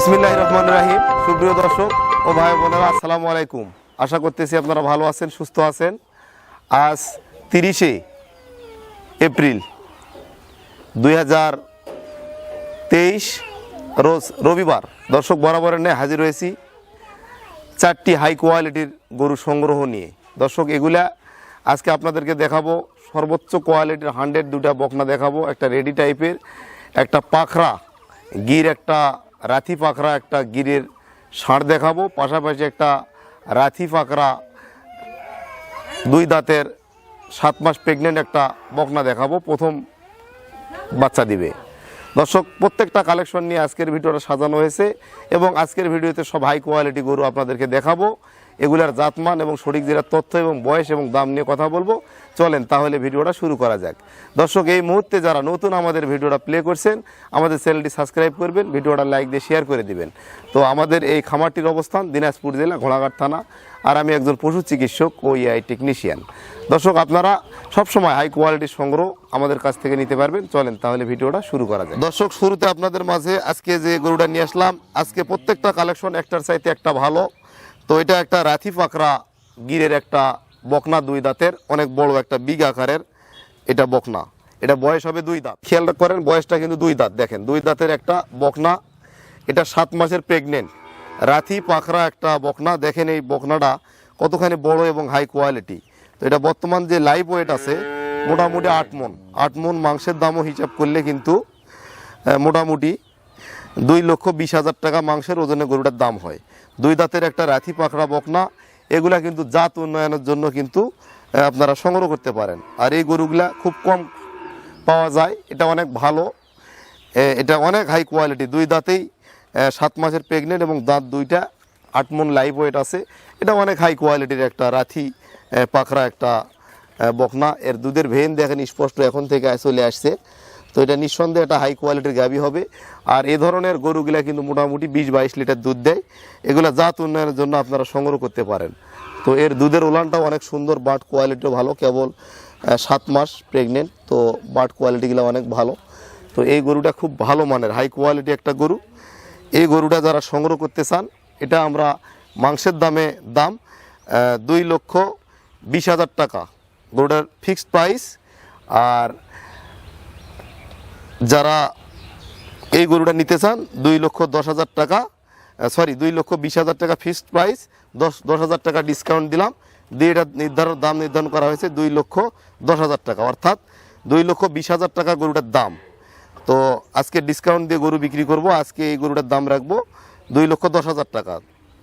বিসমিল্লাহ রহমান রাহিম। সুপ্রিয় দর্শক ও ভাই বোনেরা, আসসালামু আলাইকুম। আশা করতেছি আপনারা ভালো আছেন, সুস্থ আছেন। আজ তিরিশে এপ্রিল দুই হাজার তেইশ রোজ রবিবার। দর্শক বরাবরের ন্যায় হাজির হয়েছি চারটি হাই কোয়ালিটির গরু সংগ্রহ নিয়ে। দর্শক, এগুলা আজকে আপনাদেরকে দেখাবো। সর্বোচ্চ কোয়ালিটির হান্ড্রেড দুটা বকনা দেখাবো। একটা রেডি টাইপের, একটা পাখরা, গির একটা রাথি পাখরা একটা গিরের ষাঁড় দেখাবো, পাশাপাশি একটা রাথি পাখরা দুই দাঁতের সাত মাস প্রেগনেন্ট একটা বকনা দেখাবো, প্রথম বাচ্চা দিবে। দর্শক, প্রত্যেকটা কালেকশন নিয়ে আজকের ভিডিওটা সাজানো হয়েছে এবং আজকের ভিডিওতে সব হাই কোয়ালিটি গরু আপনাদেরকে দেখাবো। এগুলার জাতমান এবং সঠিক জেলার তথ্য এবং বয়স এবং দাম নিয়ে কথা বলব। চলেন তাহলে ভিডিওটা শুরু করা যাক। দর্শক, এই মুহূর্তে যারা নতুন আমাদের ভিডিওটা প্লে করছেন, আমাদের চ্যানেলটি সাবস্ক্রাইব করবেন, ভিডিওটা লাইক দিয়ে শেয়ার করে দিবেন। তো আমাদের এই খামারটির অবস্থান দিনাজপুর জেলা ঘোড়াঘাট থানা, আর আমি একজন পশু চিকিৎসক ও ইআই টেকনিশিয়ান দর্শক, আপনারা সবসময় হাই কোয়ালিটির সংগ্রহ আমাদের কাছ থেকে নিতে পারবেন। চলেন তাহলে ভিডিওটা শুরু করা যায় দর্শক, শুরুতে আপনাদের মাঝে আজকে যে গরুটা নিয়ে আসলাম, আজকে প্রত্যেকটা কালেকশন একটার চাইতে একটা ভালো। তো এটা একটা রাথি পাকড়া গিরের একটা বকনা দুই দাঁতের, অনেক বড় একটা বিগ আকারের এটা বকনা। এটা বয়স হবে দুই দাঁত। খেয়াল করেন, বয়সটা কিন্তু দুই দাঁত। দেখেন, দুই দাঁতের একটা বকনা, এটা সাত মাসের প্রেগনেন্ট রাথি পাখরা একটা বকনা, দেখেন এই বকনাটা কতখানি বড় এবং হাই কোয়ালিটি তো এটা বর্তমান যে লাইভ ওয়েট আছে, মোটামুটি আট মন। আট মন মাংসের দামও হিসাব করলে কিন্তু মোটামুটি দুই লক্ষ বিশ হাজার টাকা মাংসের ওজনে গরুটার দাম হয়। দুই দাঁতের একটা রাথি পাখড়া বকনা, এগুলা কিন্তু জাত উন্নয়নের জন্য কিন্তু আপনারা সংগ্রহ করতে পারেন। আর এই গরুগুলা খুব কম পাওয়া যায়, এটা অনেক ভালো। এটা অনেক হাই কোয়ালিটি দুই দাঁতেই সাত মাসের প্রেগনেন্ট এবং দাঁত দুইটা, আট মন লাইভ ওয়েট আছে। এটা অনেক হাই কোয়ালিটির একটা রাথি পাখরা একটা বকনা। এর দুধের ভেন দেখেন, স্পষ্ট এখন থেকে চলে আসছে। তো এটা নিঃসন্দেহে একটা হাই কোয়ালিটির গাবি হবে। আর এ ধরনের গরুগুলা কিন্তু মোটামুটি বিশ বাইশ লিটার দুধ দেয়। এগুলা জাত উন্নয়নের জন্য আপনারা সংগ্রহ করতে পারেন। তো এর দুধের উলানটাও অনেক সুন্দর, বাট কোয়ালিটিও ভালো, কেবল সাত মাস প্রেগনেন্ট তো বাট কোয়ালিটিগুলো অনেক ভালো। তো এই গরুটা খুব ভালো মানের হাই কোয়ালিটি একটা গরু। এই গরুটা যারা সংগ্রহ করতে চান, এটা আমরা মাংসের দামে দাম দুই লক্ষ বিশ হাজার টাকা। গরুটার ফিক্সড প্রাইস আর যারা এই গরুটা নিতে চান, দুই লক্ষ দশ হাজার টাকা সরি দুই লক্ষ বিশ হাজার টাকা ফিক্সড প্রাইস দশ দশ হাজার টাকা ডিসকাউন্ট দিলাম। দিয়ে এটা নির্ধারণ, দাম নির্ধারণ করা হয়েছে দুই লক্ষ দশ হাজার টাকা। অর্থাৎ দুই লক্ষ বিশ হাজার টাকা গরুটার দাম। তো আজকে ডিসকাউন্ট দিয়ে গরু বিক্রি করব, আজকে এই গরুটার দাম রাখব দুই লক্ষ দশ হাজার টাকা।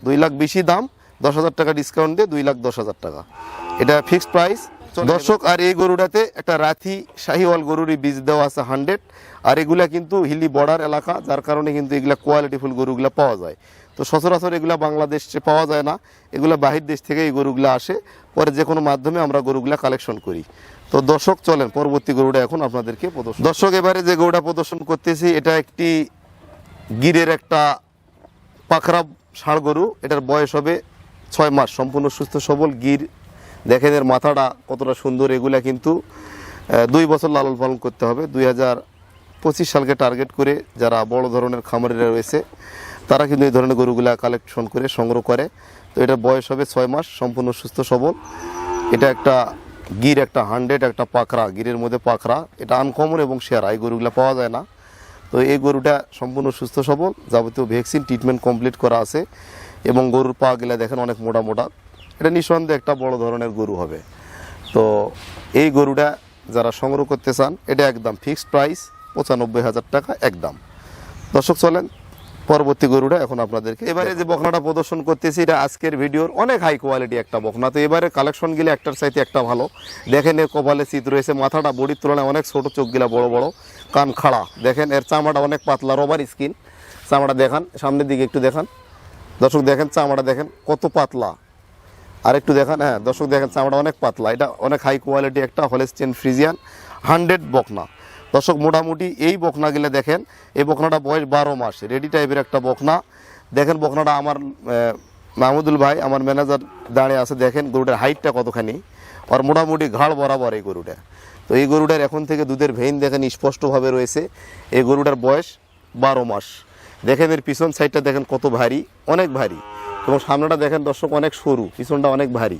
দুই লাখ বেশি দাম দশ হাজার টাকা ডিসকাউন্ট দিয়ে দুই লাখ দশ হাজার টাকা। এটা ফিক্সড প্রাইস দর্শক আর এই গরুটাতে একটা রাথি শাহিওয়াল গরুরই বীজ দেওয়া আছে হান্ড্রেড আর এগুলা কিন্তু হিলি বর্ডার এলাকা যার কারণে কিন্তু এগুলা কোয়ালিটিফুল গরুগুলা পাওয়া যায়। তো সচরাচর এগুলা বাংলাদেশে পাওয়া যায় না। এগুলা বাহির দেশ থেকে এই গরুগুলা আসে। পরে যে কোনো মাধ্যমে আমরা গরুগুলা কালেকশন করি। তো দর্শক চলেন পরবর্তী গরুটা এখন আপনাদেরকে প্রদর্শন দর্শক এবারে যে গরুটা প্রদর্শন করতেছি এটা একটি গিরের একটা পাখরা ষাঁড় গরু। এটার বয়স হবে ছয় মাস সম্পূর্ণ সুস্থ, সবল, গির। দেখেন এর মাথাটা কতটা সুন্দর, এগুলা কিন্তু দুই বছর লালন পালন করতে হবে। দুই হাজার পঁচিশ সালকে টার্গেট করে যারা বড় ধরনের খামারিরা রয়েছে, তারা কিন্তু এই ধরনের গরুগুলা কালেকশন করে, সংগ্রহ করে। তো এটা বয়স হবে ছয় মাস, সম্পূর্ণ সুস্থ, সবল। এটা একটা গির, একটা হান্ড্রেড একটা পাখরা গিরের মধ্যে পাখরা এটা আনকমন এবং সেরা, এই গরুগুলা পাওয়া যায় না। তো এই গরুটা সম্পূর্ণ সুস্থ, সবল। যাবতীয় ভ্যাকসিন ট্রিটমেন্ট কমপ্লিট করা আছে। এবং গরুর পা গেলে দেখেন অনেক মোটা মোটা। এটা নিঃসন্দেহে একটা বড় ধরনের গরু হবে। তো এই গরুটা যারা সংগ্রহ করতে চান, এটা একদম ফিক্সড প্রাইস, পঁচানব্বই হাজার টাকা একদম। দর্শক, চলেন, পরবর্তী গরুটা এখন আপনাদেরকে এবারে যে বকনাটা প্রদর্শন করতেছি, এটা আজকের ভিডিওর অনেক হাই কোয়ালিটি একটা বকনা তো এবারে কালেকশন গিলে একটার চাইতে একটা ভালো। দেখেন এর কপালে চিত রয়েছে, মাথাটা বডির তুলনায় অনেক ছোট, চোখগুলা বড় বড়, কান খাড়া। দেখেন এর চামড়াটা অনেক পাতলা রবার স্কিন চামড়া দেখান, সামনের দিকে একটু দেখান। দর্শক দেখেন চামড়া দেখেন, কত পাতলা। আর একটু দেখান হ্যাঁ দর্শক দেখেন, চামড়া অনেক পাতলা। এটা অনেক হাই কোয়ালিটি একটা হলেস্টিয়ান ফ্রিজিয়ান হান্ড্রেড বকনা। দর্শক, মোটামুটি এই বকনা বকনাগুলো দেখেন, এই বকনাটা বয়স বারো মাস। রেডি টাইপের একটা বকনা। দেখেন বকনাটা আমার মাহমুদুল ভাই, আমার ম্যানেজার দাঁড়িয়ে আছে। দেখেন গরুটার হাইটটা কতখানি। আর মোটামুটি ঘাড় বরাবর এই গরুটা। তো এই গরুটার এখন থেকে দুধের ভেইন দেখেন স্পষ্টভাবে রয়েছে। এই গরুটার বয়স বারো মাস। দেখেন এর পিছন সাইডটা দেখেন কত ভারী, অনেক ভারী। এবং সামনেটা দেখেন দর্শক অনেক সরু, পিছনটা অনেক ভারী।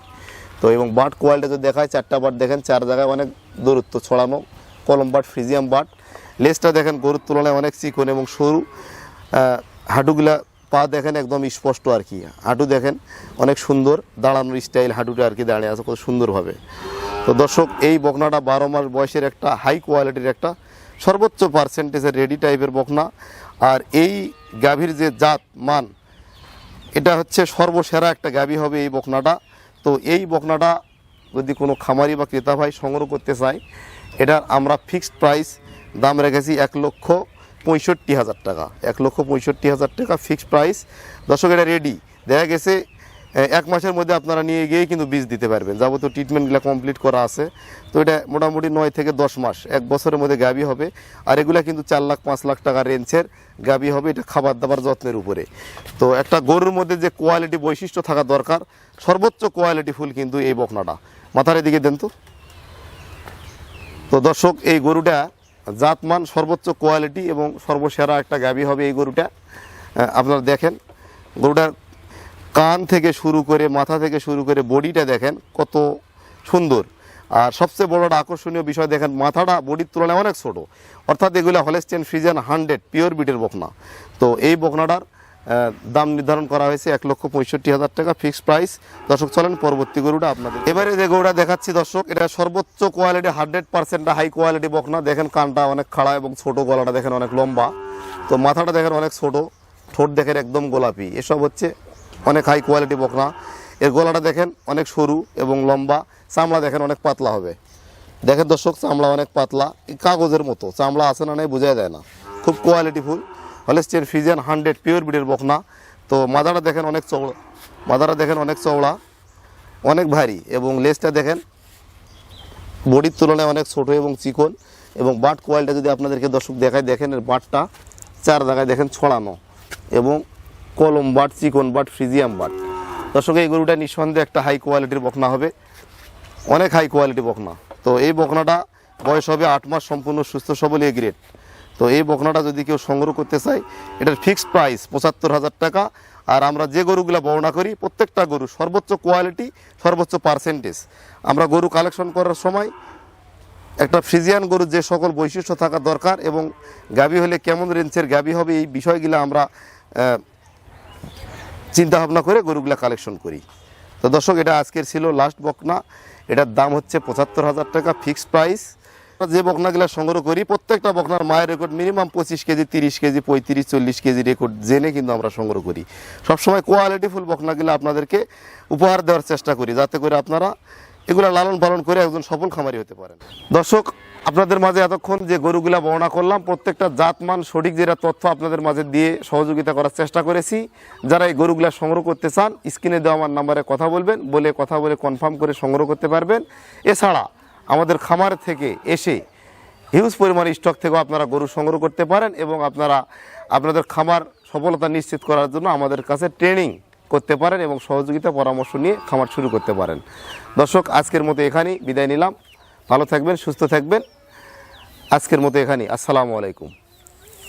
তো এবং বাট কোয়ালিটি যদি দেখায়, চারটা বাট দেখেন, চার জায়গায় অনেক দূরত্ব ছড়ানো, কলম বাট, ফ্রিজিয়াম বাট। লেজটা দেখেন গরুর তুলনায় অনেক চিকন এবং সরু। হাঁটুগুলা পা দেখেন একদম স্পষ্ট আর কি। হাঁটু দেখেন অনেক সুন্দর, দাঁড়ানোর স্টাইল হাঁটুটা আর কি দাঁড়িয়ে আছে, কত সুন্দরভাবে। তো দর্শক, এই বকনাটা বারো মাস বয়সের একটা, হাই কোয়ালিটির একটা সর্বোচ্চ পার্সেন্টেজের রেডি টাইপের বকনা। আর এই গাভীর যে জাত, মান, এটা হচ্ছে সর্বসেরা একটা গাভী হবে এই বকনাটা। তো এই বকনাটা যদি কোনো খামারি বা ক্রেতা ভাই সংগ্রহ করতে চায়, এটার আমরা ফিক্সড প্রাইস দাম রেখেছি এক লক্ষ পঁয়ষট্টি হাজার টাকা। এক লক্ষ পঁয়ষট্টি হাজার টাকা ফিক্সড প্রাইস। দর্শক, এটা রেডি দেখা গেছে এক মাসের মধ্যে আপনারা নিয়ে গিয়েই কিন্তু বীজ দিতে পারবেন। যাবতীয় ট্রিটমেন্টগুলো কমপ্লিট করা আছে। তো এটা মোটামুটি নয় থেকে দশ মাস, এক বছরের মধ্যে গাভী হবে। আর এগুলা কিন্তু চার লাখ, পাঁচ লাখ টাকা রেঞ্জের গাভী হবে, এটা খাবার দাবার যত্নের উপরে। তো একটা গরুর মধ্যে যে কোয়ালিটি বৈশিষ্ট্য থাকা দরকার, সর্বোচ্চ কোয়ালিটি ফুল কিন্তু এই বকনাটা। মাথার এদিকে দেন তো। তো দর্শক, এই গরুটা জাতমান সর্বোচ্চ কোয়ালিটি এবং সর্বসেরা একটা গাভী হবে এই গরুটা। আপনারা দেখেন, গরুটার কান থেকে শুরু করে মাথা থেকে শুরু করে বডিটা দেখেন কত সুন্দর। আর সবচেয়ে বড় আকর্ষণীয় বিষয় দেখেন, মাথাটা বডির তুলনায় অনেক ছোট। অর্থাৎ এগুলো হলেস্টেন ফ্রিজান হান্ড্রেড পিওর বিটের বকনা। তো এই বকনাটার দাম নির্ধারণ করা হয়েছে এক লক্ষ পঁয়ষট্টি হাজার টাকা ফিক্সড প্রাইস দর্শক, চলেন পরবর্তী গরুটা আপনাদের। এবারে যে গরুটা দেখাচ্ছি দর্শক, এটা সর্বোচ্চ quality hundred percent high quality বকনা। দেখেন কানটা অনেক খাড়া এবং ছোট, গলাটা দেখেন অনেক লম্বা। তো মাথাটা দেখেন অনেক ছোট, ঠোঁট দেখেন একদম গোলাপি। এসব হচ্ছে অনেক হাই কোয়ালিটি বকনা। এর গলাটা দেখেন অনেক সরু এবং লম্বা, চামড়া দেখেন অনেক পাতলা হবে। দেখেন দর্শক, চামড়া অনেক পাতলা কাগজের মতো। চামড়া আছে না নেই বোঝা যায় না। খুব কোয়ালিটি ফুল। হলেস্টের ফিজিয়ান হান্ড্রেড পিওর বিডের বকনা। তো মাদাটা দেখেন অনেক চওড়া। মাদাটা দেখেন অনেক চওড়া, অনেক ভারী এবং লেজটা দেখেন বডির তুলনায় অনেক ছোট এবং চিকন এবং বাট কোয়ালিটি যদি আপনাদেরকে দর্শক দেখায়, দেখেন এর বাটটা চার জায়গায় দেখেন ছড়ানো এবং কলম বাট, চিকন বাট, ফ্রিজিয়াম বাট। দর্শক, এই গরুটা নিঃসন্দেহে একটা হাই কোয়ালিটির বকনা হবে। অনেক হাই কোয়ালিটি বকনা। তো এই বকনাটা বয়স হবে আট মাস, সম্পূর্ণ সুস্থ, সবল এ গ্রেড তো এই বকনাটা যদি কেউ সংগ্রহ করতে চায়, এটার ফিক্সড প্রাইস পঁচাত্তর হাজার টাকা। আর আমরা যে গরুগুলো বর্ণনা করি, প্রত্যেকটা গরু সর্বোচ্চ কোয়ালিটি সর্বোচ্চ পার্সেন্টেজ আমরা গরু কালেকশন করার সময় একটা ফ্রিজিয়ান গরুর যে সকল বৈশিষ্ট্য থাকা দরকার এবং গাবি হলে কেমন রেঞ্জের গাবি হবে, এই বিষয়গুলো আমরা চিন্তা ভাবনা করে গরুগুলা কালেকশন করি। তো দর্শক, এটা আজকের ছিল লাস্ট বকনা। এটার দাম হচ্ছে পঁচাত্তর হাজার টাকা ফিক্সড প্রাইস যে বকনাগুলো সংগ্রহ করি, প্রত্যেকটা বকনার মায়ের রেকর্ড মিনিমাম পঁচিশ কেজি, তিরিশ কেজি, পঁয়ত্রিশ, চল্লিশ কেজি রেকর্ড জেনে কিন্তু আমরা সংগ্রহ করি। সবসময় কোয়ালিটিফুল বকনাগুলো আপনাদেরকে উপহার দেওয়ার চেষ্টা করি, যাতে করে আপনারা এগুলো লালন পালন করে একজন সফল খামারি হতে পারেন। দর্শক আপনাদের মাঝে এতক্ষণ যে গরুগুলা বর্ণনা করলাম, প্রত্যেকটা জাতমান সঠিক যেটা তথ্য আপনাদের মাঝে দিয়ে সহযোগিতা করার চেষ্টা করেছি। যারা এই গরুগুলা সংগ্রহ করতে চান, স্ক্রিনে দেওয়া আমার নাম্বারে কথা বলবেন, বলে কথা বলে কনফার্ম করে সংগ্রহ করতে পারবেন। এছাড়া আমাদের খামার থেকে এসে হিউজ পরিমাণ স্টক থেকেও আপনারা গরু সংগ্রহ করতে পারেন এবং আপনারা আপনাদের খামার সফলতা নিশ্চিত করার জন্য আমাদের কাছে ট্রেনিং করতে পারেন এবং সহযোগিতা পরামর্শ নিয়ে খামার শুরু করতে পারেন। দর্শক, আজকের মতো এখানেই বিদায় নিলাম। ভালো থাকবেন, সুস্থ থাকবেন। আজকের মতো এখানে আসসালামু আলাইকুম।